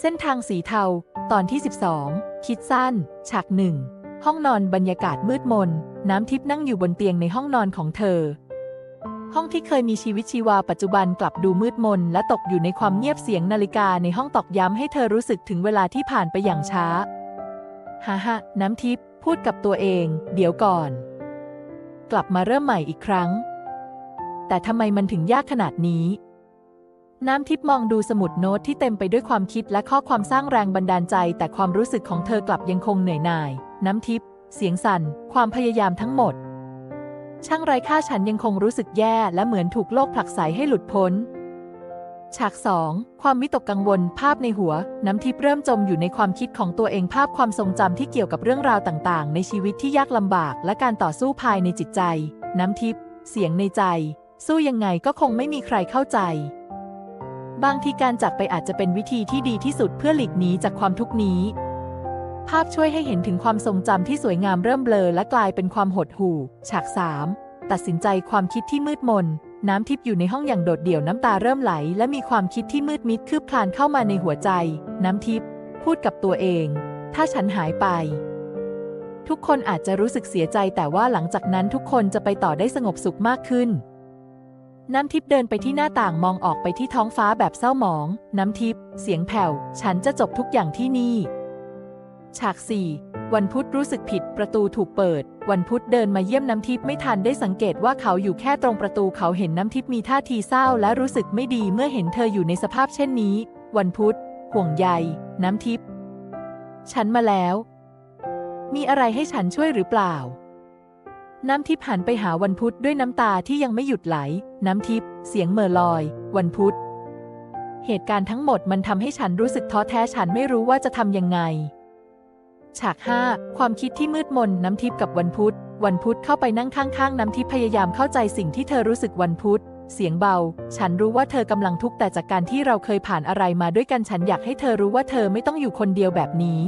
เส้นทางสีเทา ตอนที่ 12 คิดสั้น ฉากหนึ่ง ห้องนอนบรรยากาศมืดมน น้ำทิพนั่งอยู่บนเตียงในห้องนอนของเธอ ห้องที่เคยมีชีวิตชีวาปัจจุบันกลับดูมืดมน และตกอยู่ในความเงียบเสียงนาฬิกาในห้องตอกย้ำให้เธอรู้สึกถึงเวลาที่ผ่านไปอย่างช้า ฮ่าฮะน้ำทิพพูดกับตัวเอง เดี๋ยวก่อน กลับมาเริ่มใหม่อีกครั้ง แต่ทำไมมันถึงยากขนาดนี้ น้ำทิพย์มองดูสมุดโน้ตที่เต็มไปด้วยความคิดและข้อความสร้างแรงบันดาลใจ แต่ความรู้สึกของเธอกลับยังคงเหนื่อยหน่าย น้ำทิพย์เสียงสั่น ความพยายามทั้งหมด ช่างไร้ค่าฉันยังคงรู้สึกแย่และเหมือนถูกโลกผลักไสให้หลุดพ้น ฉากสองความวิตกกังวล ภาพในหัว น้ำทิพย์เริ่มจมอยู่ในความคิดของตัวเองภาพความทรงจำที่เกี่ยวกับเรื่องราวต่างๆ ในชีวิตที่ยากลำบาก และการต่อสู้ภายในจิตใจ น้ำทิพย์เสียงในใจ สู้ยังไงก็คงไม่มีใครเข้าใจ บางทีการจากไปอาจจะเป็นวิธีที่ดีที่สุดเพื่อหลีกหนีจากความทุกข์นี้ ภาพช่วยให้เห็นถึงความทรงจำที่สวยงามเริ่มเบลอ และกลายเป็นความหดหู่ ฉากสามตัดสินใจความคิดที่มืดมน น้ำทิพย์อยู่ในห้องอย่างโดดเดี่ยวน้ำตาเริ่มไหล และมีความคิดที่มืดมิดคืบคลานเข้ามาในหัวใจ น้ำทิพย์พูดกับตัวเอง ถ้าฉันหายไป ทุกคนอาจจะรู้สึกเสียใจแต่ว่าหลังจากนั้นทุกคนจะไปต่อได้สงบสุขมากขึ้น น้ำทิพย์เดินไปที่หน้าต่างมองออกไปที่ท้องฟ้าแบบเศร้าหมอง น้ำทิพย์เสียงแผ่ว ฉันจะจบทุกอย่างที่นี่ ฉากสี่วันพุธรู้สึกผิดประตูถูกเปิด วันพุธเดินมาเยี่ยมน้ำทิพย์ไม่ทันได้สังเกตว่าเขาอยู่แค่ตรงประตูเขาเห็นน้ำทิพย์มีท่าทีเศร้าและรู้สึกไม่ดีเมื่อเห็นเธออยู่ในสภาพเช่นนี้ วันพุธห่วงใย น้ำทิพย์ฉันมาแล้ว มีอะไรให้ฉันช่วยหรือเปล่า น้ำทิพย์หันไปหาวันพุธด้วยน้ำตาที่ยังไม่หยุดไหล น้ำทิพย์เสียงเมื่อลอย วันพุธ เหตุการณ์ทั้งหมดมันทำให้ฉันรู้สึกท้อแท้ฉันไม่รู้ว่าจะทำยังไง ฉาก 5 ความคิดที่มืดมนน้ำทิพย์กับวันพุธ วันพุธเข้าไปนั่งข้างๆ น้ำทิพย์พยายามเข้าใจสิ่งที่เธอรู้สึกวันพุธ เสียงเบา ฉันรู้ว่าเธอกำลังทุกข์แต่จากการที่เราเคยผ่านอะไรมาด้วยกันฉันอยากให้เธอรู้ว่าเธอไม่ต้องอยู่คนเดียวแบบนี้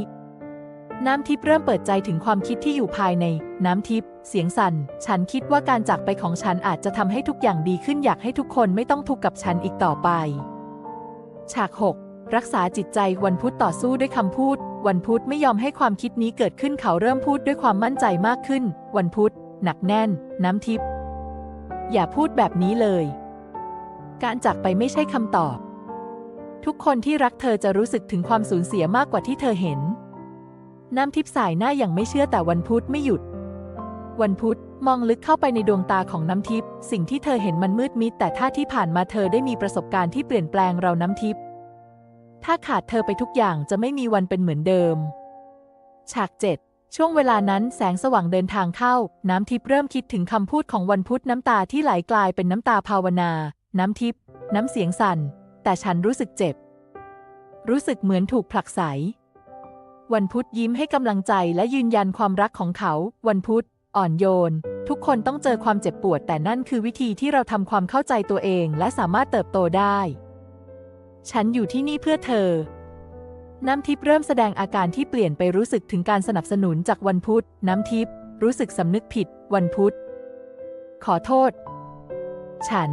น้ำทิพย์เริ่มเปิดใจถึงความคิดที่อยู่ภายใน น้ำทิพย์เสียงสั่น ฉันคิดว่าการจากไปของฉันอาจจะทำให้ทุกอย่างดีขึ้นอยากให้ทุกคนไม่ต้องทุกข์กับฉันอีกต่อไป ฉาก 6 รักษาจิตใจวันพุธต่อสู้ด้วยคำพูด วันพุธไม่ยอมให้ความคิดนี้เกิดขึ้นเขาเริ่มพูดด้วยความมั่นใจมากขึ้น วันพุธหนักแน่น น้ำทิพย์อย่าพูดแบบนี้เลย การจากไปไม่ใช่คำตอบ ทุกคนที่รักเธอจะรู้สึกถึงความสูญเสียมากกว่าที่เธอเห็น น้ำทิพย์สายหน้าอย่างไม่เชื่อแต่วันพุธไม่หยุด วันพุธมองลึกเข้าไปในดวงตาของน้ำทิพย์สิ่งที่เธอเห็นมันมืดมิด แต่ถ้าที่ผ่านมาเธอได้มีประสบการณ์ที่เปลี่ยนแปลงเราน้ำทิพย์ถ้าขาดเธอไปทุกอย่างจะไม่มีวันเป็นเหมือนเดิม ฉากเจ็ดช่วงเวลานั้นแสงสว่างเดินทางเข้า น้ำทิพย์เริ่มคิดถึงคำพูดของวันพุธน้ำตาที่ไหลกลายเป็นน้ำตาภาวนา น้ำทิพย์น้ำเสียงสั่น แต่ฉันรู้สึกเจ็บ รู้สึกเหมือนถูกผลักไส วันพุธยิ้มให้กำลังใจและยืนยันความรักของเขา วันพุธ อ่อนโยน ทุกคนต้องเจอความเจ็บปวด แต่นั่นคือวิธีที่เราทำความเข้าใจตัวเอง และสามารถเติบโตได้ ฉันอยู่ที่นี่เพื่อเธอ น้ำทิพย์เริ่มแสดงอาการที่เปลี่ยนไปรู้สึกถึงการสนับสนุนจากวันพุธ น้ำทิพย์รู้สึกสำนึกผิด วันพุธ ขอโทษ ฉัน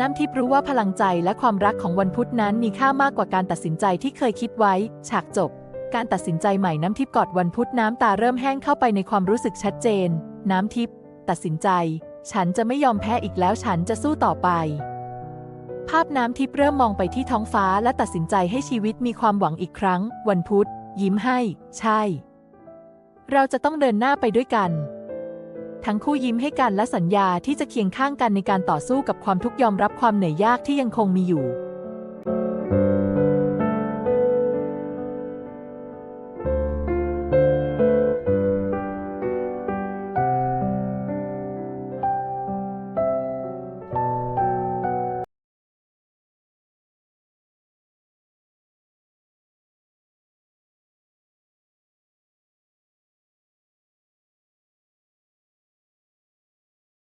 น้ำทิพย์รู้ว่าพลังใจและความรักของวันพุธนั้นมีค่ามากกว่าการตัดสินใจที่เคยคิดไว้ ฉากจบ การตัดสินใจใหม่น้ำทิพย์กอดวันพุธน้ำตาเริ่มแห้งเข้าไปในความรู้สึกชัดเจน น้ำทิพย์ตัดสินใจ ฉันจะไม่ยอมแพ้อีกแล้วฉันจะสู้ต่อไป ภาพน้ำทิพย์เริ่มมองไปที่ท้องฟ้าและตัดสินใจให้ชีวิตมีความหวังอีกครั้ง วันพุธ ยิ้มให้ ใช่ เราจะต้องเดินหน้าไปด้วยกัน ทั้งคู่ยิ้มให้กันและสัญญาที่จะเคียงข้างกันในการต่อสู้กับความทุกข์ยอมรับความเหนื่อยยากที่ยังคงมีอยู่